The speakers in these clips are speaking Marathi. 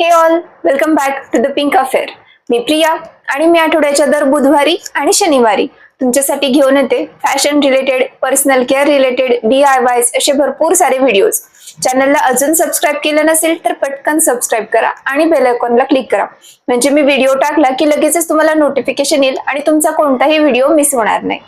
Hey all welcome back to the pink affair मी प्रिया आणि मी आठवड्याच्या दर बुधवारी आणि शनिवारी तुमच्यासाठी घेऊन येते fashion related personal care related D I Ys असे भरपूर सारे व्हिडिओज चॅनलला अजून सबस्क्राईब केलं नसेल तर पटकन सबस्क्राईब करा आणि बेल आयकॉनला क्लिक करा. म्हणजे मी व्हिडिओ टाकला की लगेचच तुम्हाला नोटिफिकेशन येईल आणि तुमचा कोणताही व्हिडिओ मिस होणार नाही.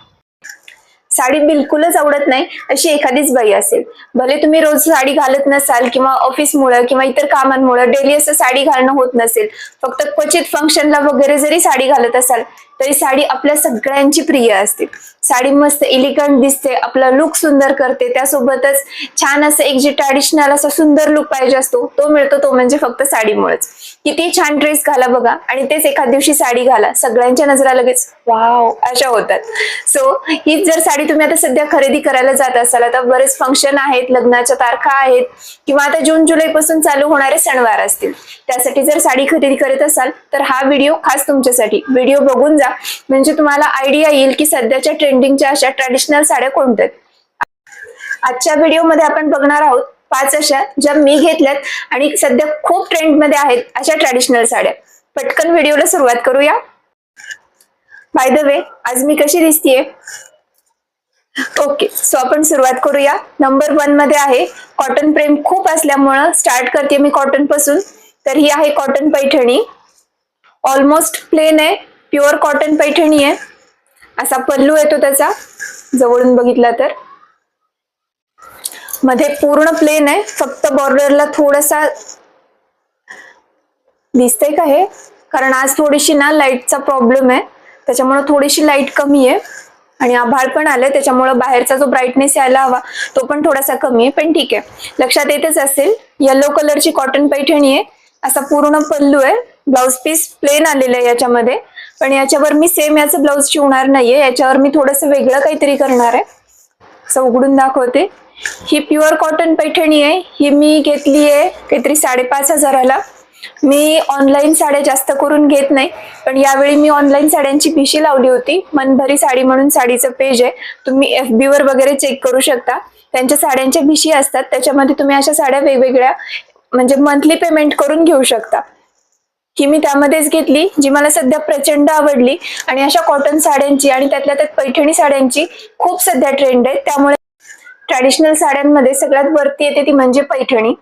साडी बिलकुलच आवडत नाही अशी एखादीच बाई असेल. भले तुम्ही रोज साडी घालत नसाल किंवा ऑफिसमुळे किंवा इतर कामांमुळे डेली असं साडी घालणं होत नसेल. फक्त क्वचित फंक्शनला वगैरे जरी साडी घालत असाल तरी साडी आपल्या सगळ्यांची प्रिय असते. साडी मस्त इलिगंट दिसते आपला लुक सुंदर करते त्यासोबतच छान असं एक जे ट्रॅडिशनल असा सुंदर लुक पाहिजे असतो तो मिळतो तो म्हणजे फक्त साडीमुळेच. किती छान ड्रेस घाला बघा आणि तेच एखाद दिवशी साडी घाला सगळ्यांच्या नजरा लगेच वाव अशा होतात. सो हीच जर साडी तुम्ही आता सध्या खरेदी करायला जात असाल आता बरेच फंक्शन आहेत लग्नाच्या तारखा आहेत किंवा आता जून जुलै पासून चालू होणारे सणवार असतील त्यासाठी जर साडी खरेदी करत असाल तर हा व्हिडिओ खास तुमच्यासाठी. व्हिडिओ बघून जा. म्हणजे तुम्हाला आयडिया येईल की सध्याच्या ट्रेंडिंगच्या अशा ट्रॅडिशनल साड्या कोणत्या आहेत. आजच्या व्हिडिओमध्ये आपण बघणार आहोत पाच अशा ज्या मी घेतल्यात आणि सध्या खूप ट्रेंडमध्ये आहेत अशा ट्रॅडिशनल साड्या. पटकन व्हिडिओला सुरुवात करूया. बाय द वे आज मी कशी दिसतीये? ओके सो आपण सुरुवात करूया. नंबर वनमध्ये आहे कॉटन प्रेम खूप असल्यामुळं स्टार्ट करते मी कॉटनपासून. तर ही आहे कॉटन पैठणी. ऑलमोस्ट प्लेन आहे प्युअर कॉटन पैठणी आहे. असा पल्लू येतो त्याचा जवळून बघितला तर. मध्ये पूर्ण प्लेन आहे फक्त बॉर्डरला थोडासा दिसतंय का हे? कारण आज थोडीशी ना लाईटचा प्रॉब्लेम आहे त्याच्यामुळे थोडीशी लाइट कमी आहे. आणि आभाळ पण आलंय त्याच्यामुळे बाहेरचा जो ब्राईटनेस यायला हवा तो पण थोडासा कमी आहे. पण ठीक आहे. लक्षात येतच असेल येलो कलरची कॉटन पैठणी आहे असा पूर्ण पल्लू आहे. ब्लाउज पीस प्लेन आलेलं आहे याच्यामध्ये. पण याच्यावर मी सेम याचं ब्लाऊज शिवणार नाहीये. याच्यावर मी थोडंसं वेगळं काहीतरी करणार आहे. असं उघडून दाखवते. ही प्युअर कॉटन पैठणी आहे. ही मी घेतली आहे काहीतरी साडेपाच हजाराला. मी ऑनलाईन साड्या जास्त करून घेत नाही. पण यावेळी मी ऑनलाईन साड्यांची पिशी लावली होती. मनभरी साडी म्हणून साडीचं पेज आहे. तुम्ही एफ बीवर वगैरे चेक करू शकता. त्यांच्या साड्यांच्या भिशी असतात. त्याच्यामध्ये तुम्ही अशा साड्या वेगवेगळ्या म्हणजे मंथली पेमेंट करून घेऊ शकता. ही मी त्यामध्येच घेतली जी मला सध्या प्रचंड आवडली. आणि अशा कॉटन साड्यांची आणि त्यातल्या त्यात पैठणी साड्यांची खूप सध्या ट्रेंड आहे. त्यामुळे ट्रॅडिशनल साड्यांमध्ये सगळ्यात वरती येते ती म्हणजे पैठणी.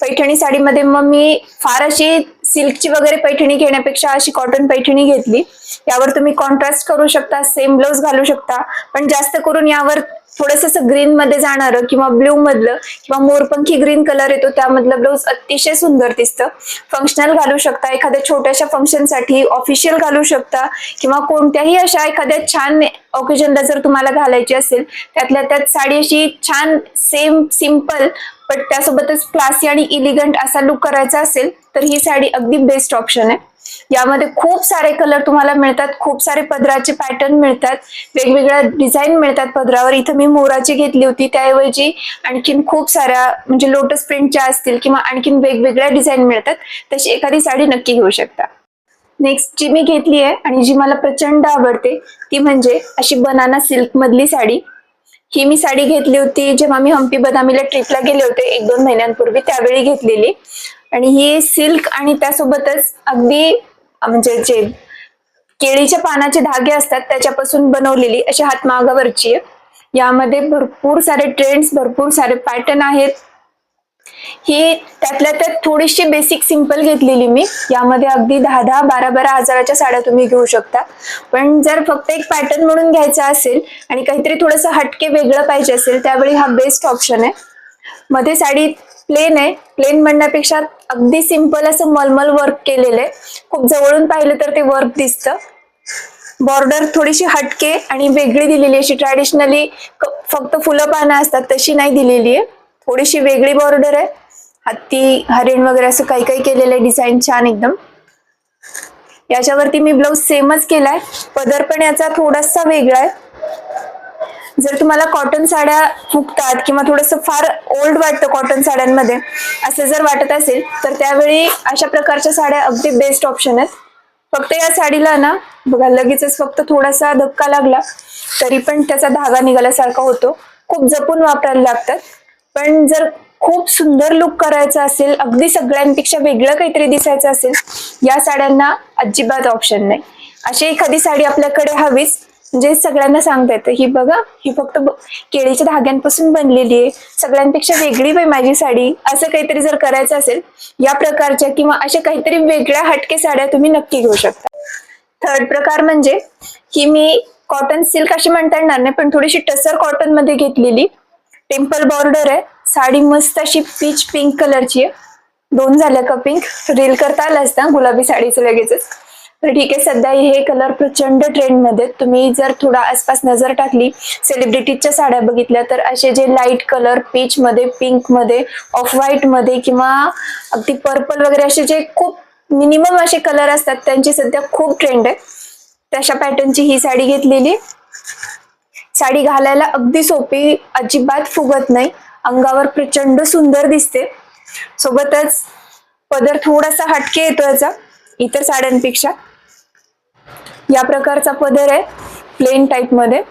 पैठणी साडीमध्ये मग मी फार अशी सिल्कची वगैरे पैठणी घेण्यापेक्षा अशी कॉटन पैठणी घेतली. यावर तुम्ही कॉन्ट्रास्ट करू शकता सेम ब्लाऊज घालू शकता. पण जास्त करून यावर थोडस असं ग्रीन मध्ये जाणार किंवा ब्ल्यू मधलं किंवा मोरपंखी ग्रीन कलर येतो त्यामधलं ब्लाऊज अतिशय सुंदर दिसतं. फंक्शनल घालू शकता एखाद्या छोट्याशा फंक्शनसाठी ऑफिशियल घालू शकता किंवा कोणत्याही अशा एखाद्या छान ओकेजनला जर तुम्हाला घालायची असेल त्यातल्या त्यात साडी अशी छान सेम सिंपल पण त्यासोबतच क्लासी आणि इलिगंट असा लुक करायचा असेल तर ही साडी अगदी बेस्ट ऑप्शन आहे. यामध्ये खूप सारे कलर तुम्हाला मिळतात खूप सारे पदराचे पॅटर्न मिळतात. वेगवेगळ्या डिझाईन मिळतात पदरावर. इथं मी मोराची घेतली होती त्याऐवजी आणखीन खूप साऱ्या म्हणजे लोटस प्रिंटच्या असतील किंवा आणखीन वेगवेगळ्या डिझाईन मिळतात तशी एखादी साडी नक्की घेऊ शकता. नेक्स्ट जी मी घेतली आहे आणि जी मला प्रचंड आवडते ती म्हणजे अशी बनाना सिल्क मधली साडी. ही मी साडी घेतली होती जेव्हा मी हम्पी बदामीला ट्रिपला गेले होते एक दोन महिन्यांपूर्वी त्यावेळी घेतलेली. आणि ही सिल्क आणि त्यासोबतच अगदी म्हणजे जे केळीच्या पानाचे धागे असतात त्याच्यापासून बनवलेली अशी हातमागावरची आहे. यामध्ये भरपूर सारे ट्रेंड्स भरपूर सारे पॅटर्न आहेत. ही त्यातल्या त्यात थोडीशी बेसिक सिंपल घेतलेली मी. यामध्ये अगदी दहा दहा बारा बारा हजाराच्या साड्या तुम्ही घेऊ शकता. पण जर फक्त एक पॅटर्न म्हणून घ्यायचा असेल आणि काहीतरी थोडंसं हटके वेगळं पाहिजे असेल त्यावेळी हा बेस्ट ऑप्शन आहे. मध्ये साडी प्लेन आहे. प्लेन म्हणण्यापेक्षा अगदी सिंपल असं मलमल वर्क केलेलं आहे. खूप जवळून पाहिलं तर ते वर्क दिसतं. बॉर्डर थोडीशी हटके आणि वेगळी दिलेली अशी. ट्रॅडिशनली फक्त फुलं पानं असतात तशी नाही दिलेली आहे. थोडीशी वेगळी बॉर्डर आहे. हत्ती हरिण वगैरे असं काही काही केलेलं आहे डिझाईन छान एकदम. याच्यावरती मी ब्लाऊज सेमच केलाय. पदर पण याचा थोडासा वेगळा आहे. जर तुम्हाला कॉटन साड्या फुकतात किंवा थोडस फार ओल्ड वाटतं कॉटन साड्यांमध्ये असं जर वाटत असेल तर त्यावेळी अशा प्रकारच्या साड्या अगदी बेस्ट ऑप्शन आहेत. फक्त या साडीला ना बघा लगेचच फक्त थोडासा धक्का लागला तरी पण त्याचा धागा निघाल्यासारखा होतो. खूप जपून वापरायला लागतात. पण जर खूप सुंदर लुक करायचा असेल अगदी सगळ्यांपेक्षा वेगळं काहीतरी दिसायचं असेल या साड्यांना अजिबात ऑप्शन नाही. अशी एखादी साडी आपल्याकडे हवीच म्हणजे सगळ्यांना सांगता येतं. ही बघा ही फक्त केळीच्या धाग्यांपासून बनलेली आहे. सगळ्यांपेक्षा वेगळी बाई माझी साडी. असं काहीतरी जर करायचं असेल या प्रकारच्या किंवा अशा काहीतरी वेगळ्या हटके साड्या तुम्ही नक्की घेऊ शकता. थर्ड प्रकार म्हणजे ही मी कॉटन सिल्क अशी म्हणता येणार नाही पण थोडीशी टसर कॉटनमध्ये घेतलेली. टेम्पल बॉर्डर आहे. साडी मस्त अशी पीच पिंक कलरची आहे. दोन झाल्या का पिंक रील करता आलं असता गुलाबी साडीचं लगेचच. तर ठीक आहे सध्या हे कलर प्रचंड ट्रेंडमध्ये तुम्ही जर थोडा आसपास नजर टाकली सेलिब्रिटीजच्या साड्या बघितल्या तर असे जे लाइट कलर पीच मध्ये पिंकमध्ये ऑफ व्हाईटमध्ये किंवा अगदी पर्पल वगैरे असे जे खूप मिनिमम असे कलर असतात त्यांची सध्या खूप ट्रेंड आहे. तशा पॅटर्नची ही साडी घेतलेली साडी घालायला अगदी सोपी अजिबात फुगत नाही. अंगावर प्रचंड सुंदर दिसते. सोबतच पदर थोडासा हटके येतो याचा इतर साड्यांपेक्षा. या प्रकारचा पदर आहे प्लेन टाईपमध्ये.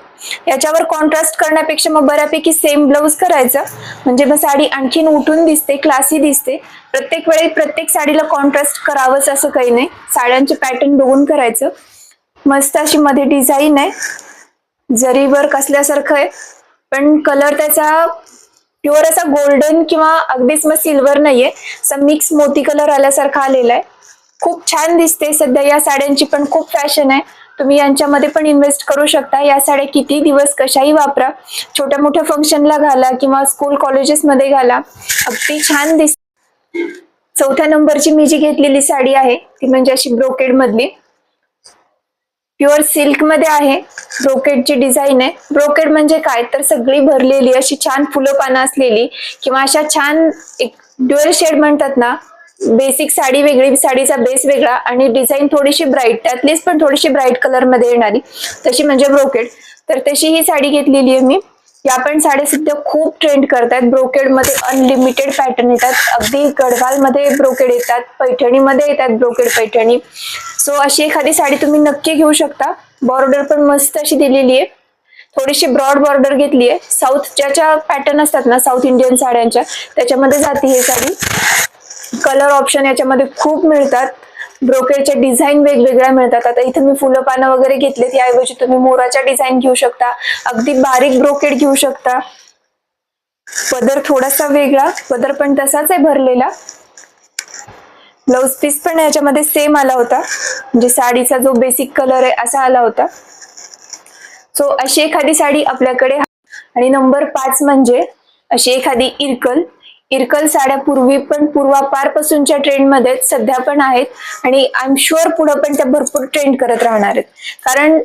याच्यावर कॉन्ट्रास्ट करण्यापेक्षा मग बऱ्यापैकी सेम ब्लाऊज करायचं. म्हणजे मग साडी आणखीन उठून दिसते क्लासी दिसते. प्रत्येक वेळी प्रत्येक साडीला कॉन्ट्रास्ट करावंच असं काही नाही. साड्यांचे पॅटर्न बघून करायचं. मस्त अशी मध्ये डिझाईन आहे. जरी वर्क असल्यासारखं आहे पण कलर त्याचा प्युअर असा गोल्डन किंवा अगदीच मग सिल्वर नाहीये. असा मिक्स मोती कलर आल्यासारखा आलेला आहे. खूप छान दिसते सध्या या साड्यांची पण खूप फॅशन आहे. तुम्ही यांच्यामध्ये पण इन्व्हेस्ट करू शकता. या साड्या किती दिवस कशाही वापरा. छोट्या मोठ्या फंक्शनला घाला किंवा स्कूल कॉलेजेसमध्ये घाला. अगदी छान दिस चौथ्या नंबरची मी जी घेतलेली साडी आहे ती म्हणजे अशी ब्रोकेड मधली. प्युअर सिल्कमध्ये आहे. ब्रोकेडची डिझाईन आहे. ब्रोकेट म्हणजे काय? तर सगळी भरलेली अशी छान फुलं पानं असलेली किंवा अशा छान एक ड्युअल शेड म्हणतात ना बेसिक साडी वेगळी साडीचा बेस वेगळा आणि डिझाईन थोडीशी ब्राईट त्यातलीच पण थोडीशी ब्राईट कलरमध्ये येणारी तशी म्हणजे ब्रोकेड. तर तशी ही साडी घेतलेली आहे मी. या पण साड्या सध्या खूप ट्रेंड करतात ब्रोकेडमध्ये अनलिमिटेड पॅटर्न येतात. अगदी गडवाल मध्ये ब्रोकेड येतात. पैठणीमध्ये येतात ब्रोकेड पैठणी. सो अशी एखादी साडी तुम्ही नक्की घेऊ शकता. बॉर्डर पण मस्त अशी दिलेली आहे. थोडीशी ब्रॉड बॉर्डर घेतली आहे. साऊथच्या ज्या पॅटर्न असतात ना साऊथ इंडियन साड्यांच्या त्याच्यामध्ये जाते ही साडी. कलर ऑप्शन याच्यामध्ये खूप मिळतात. ब्रोकेडच्या डिझाईन वेगवेगळ्या मिळतात. आता इथे मी फुलं पानं वगैरे घेतले त्याऐवजी तुम्ही मोराच्या डिझाईन घेऊ शकता. अगदी बारीक ब्रोकेड घेऊ शकता. पदर थोडासा वेगळा पदर पण तसाच आहे भरलेला. ब्लाऊज पीस पण याच्यामध्ये सेम आला होता. म्हणजे साडीचा जो बेसिक कलर आहे असा आला होता. सो अशी एखादी साडी आपल्याकडे आणि नंबर पाच म्हणजे अशी एखादी इरकल. इरकल साड्या पूर्वी पण पूर्वापार पासूनच्या ट्रेंडमध्ये सध्या पण आहेत. आणि आय एम शुअर पुढे पण त्या भरपूर ट्रेंड करत राहणार आहेत. कारण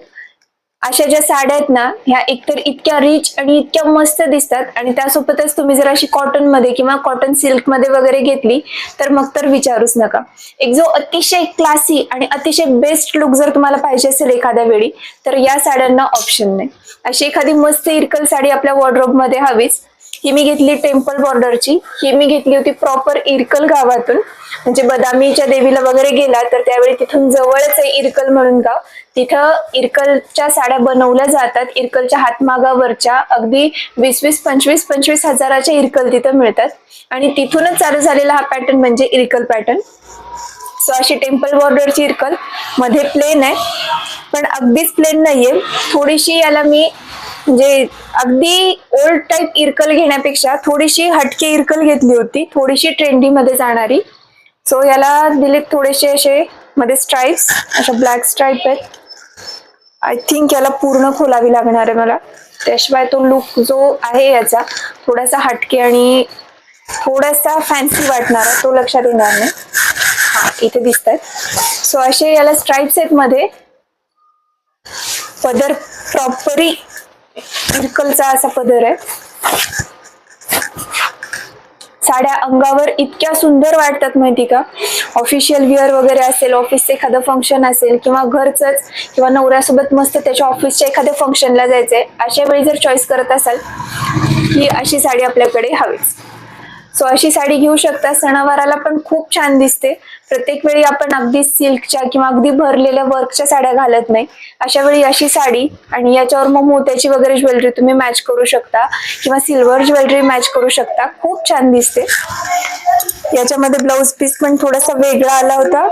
अशा ज्या साड्या आहेत ना ह्या एकतर इतक्या रिच आणि इतक्या मस्त दिसतात. आणि त्यासोबतच तुम्ही जर अशी कॉटनमध्ये किंवा कॉटन सिल्कमध्ये वगैरे घेतली तर मग तर विचारूच नका. एक जो अतिशय क्लासी आणि अतिशय बेस्ट लुक जर तुम्हाला पाहिजे असेल एखाद्या वेळी तर या साड्यांना ऑप्शन नाही. अशी एखादी मस्त इरकल साडी आपल्या वॉर्ड्रोबमध्ये हवीच ही मी घेतली टेम्पल बॉर्डरची. ही मी घेतली होती प्रॉपर इरकल गावातून. म्हणजे बदामीच्या देवीला वगैरे गेला तर त्यावेळी तिथून जवळच आहे इरकल म्हणून गाव. तिथं इरकलच्या साड्या बनवल्या जातात. इरकलच्या हातमागावरच्या अगदी वीस वीस पंचवीस पंचवीस हजाराच्या इरकल तिथं मिळतात. आणि तिथूनच चालू झालेला हा पॅटर्न म्हणजे इरकल पॅटर्न सो अशी टेम्पल बॉर्डरची इरकल. मध्ये प्लेन आहे. पण अगदीच प्लेन नाहीये. थोडीशी याला मी म्हणजे अगदी ओल्ड टाईप इरकल घेण्यापेक्षा थोडीशी हटके इरकल घेतली होती थोडीशी ट्रेंडी मध्ये जाणारी. सो याला दिलेत थोडेसे असे मध्ये स्ट्राईप्स अशा ब्लॅक स्ट्राईप आहेत. आय थिंक याला पूर्ण खोलावी लागणार आहे मला. त्याशिवाय तो लुक जो आहे याचा थोडासा हटके आणि थोडासा फॅन्सी वाटणारा तो लक्षात येणार नाही. हा इथे दिसत आहेत सो असे याला स्ट्राईप्स आहेत मध्ये. पदर प्रॉपरी इरकलचा असा पदर आहे. साड्या अंगावर इतक्या सुंदर वाटतात माहिती का? ऑफिशियल विअर वगैरे असेल ऑफिसचं एखादं फंक्शन असेल किंवा घरचंच किंवा नवऱ्यासोबत मस्त त्याच्या ऑफिसच्या एखाद्या फंक्शनला जायचंय अशा वेळी जर चॉईस करत असाल ही अशी साडी आपल्याकडे हवीच. सो अशी साडी घेऊ शकता. सणावाराला पण खूप छान दिसते. प्रत्येक वेळी आपण अगदी सिल्कच्या किंवा अगदी भरलेल्या वर्कच्या साड्या घालत नाही. अशा वेळी अशी साडी आणि याच्यावर मग मोत्याची वगैरे ज्वेलरी तुम्ही मॅच करू शकता किंवा सिल्वर ज्वेलरी मॅच करू शकता. खूप छान दिसते. याच्यामध्ये ब्लाउज पीस पण थोडासा वेगळा आला होता.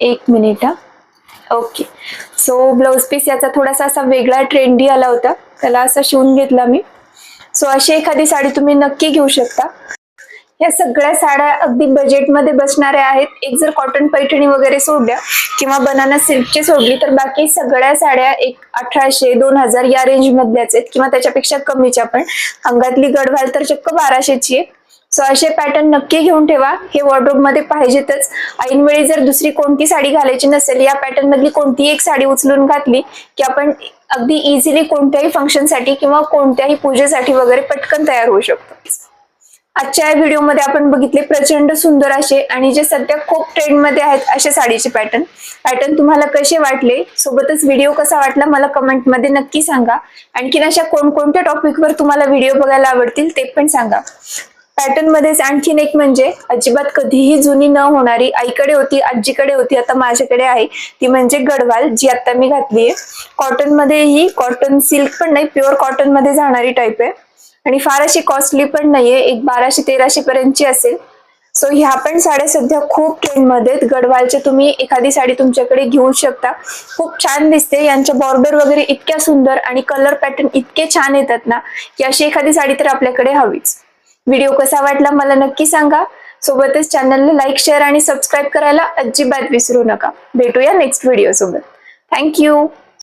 एक मिनिट हा. ओके सो ब्लाउज पीस याचा थोडासा असा वेगळा ट्रेंडी आला होता. त्याला असा शिवून घेतला मी. सो अशी एखादी साडी तुम्ही नक्की घेऊ शकता. या सगळ्या साड्या अगदी बजेटमध्ये बसणाऱ्या आहेत. एक जर कॉटन पैठणी वगैरे सोडल्या किंवा बनाना सिल्कची सोडली तर बाकी सगळ्या साड्या एक अठराशे दोन हजार या रेंज मधल्याच आहेत. किंवा त्याच्यापेक्षा कमीच्या पण. अंगातली गडवाल तर चक्क बाराशेची आहे. सो असे पॅटर्न नक्की घेऊन ठेवा. हे वॉर्ड्रोबमध्ये पाहिजेतच. ऐनवेळी जर दुसरी कोणती साडी घालायची नसेल या पॅटर्न मधली कोणतीही एक साडी उचलून घातली की आपण अगदी इझिली कोणत्याही फंक्शनसाठी किंवा कोणत्याही पूजेसाठी वगैरे पटकन तयार होऊ शकतो. आजच्या या व्हिडिओमध्ये आपण बघितले प्रचंड सुंदर असे आणि जे सध्या खूप ट्रेंडमध्ये आहेत असे साडीचे पॅटर्न पॅटर्न तुम्हाला कसे वाटले? सोबतच व्हिडिओ कसा वाटला मला कमेंटमध्ये नक्की सांगा. आणखीन अशा कोणकोणत्या टॉपिकवर तुम्हाला व्हिडिओ बघायला आवडतील ते पण सांगा. पॅटर्न मध्येच आणखीन एक म्हणजे अजिबात कधीही जुनी न होणारी आईकडे होती आजीकडे होती आता माझ्याकडे आहे. ती म्हणजे गडवाल जी आता मी घातली आहे. कॉटनमध्ये ही कॉटन सिल्क पण नाही प्युअर कॉटनमध्ये जाणारी टाईप आहे. आणि फार अशी कॉस्टली पण नाहीये एक बाराशे तेराशे पर्यंतची असेल. सो ह्या पण साड्या सध्या खूप ट्रेंडमध्ये आहेत. गडवालच्या तुम्ही एखादी साडी तुमच्याकडे घेऊ शकता. खूप छान दिसते. यांच्या बॉर्डर वगैरे इतक्या सुंदर आणि कलर पॅटर्न इतके छान येतात ना की अशी एखादी साडी तर आपल्याकडे हवीच. व्हिडिओ कसा वाटला मला नक्की सांगा. सोबतच चॅनलला लाईक शेअर आणि सबस्क्राईब करायला अजिबात विसरू नका. भेटूया नेक्स्ट व्हिडिओ सोबत. थँक्यू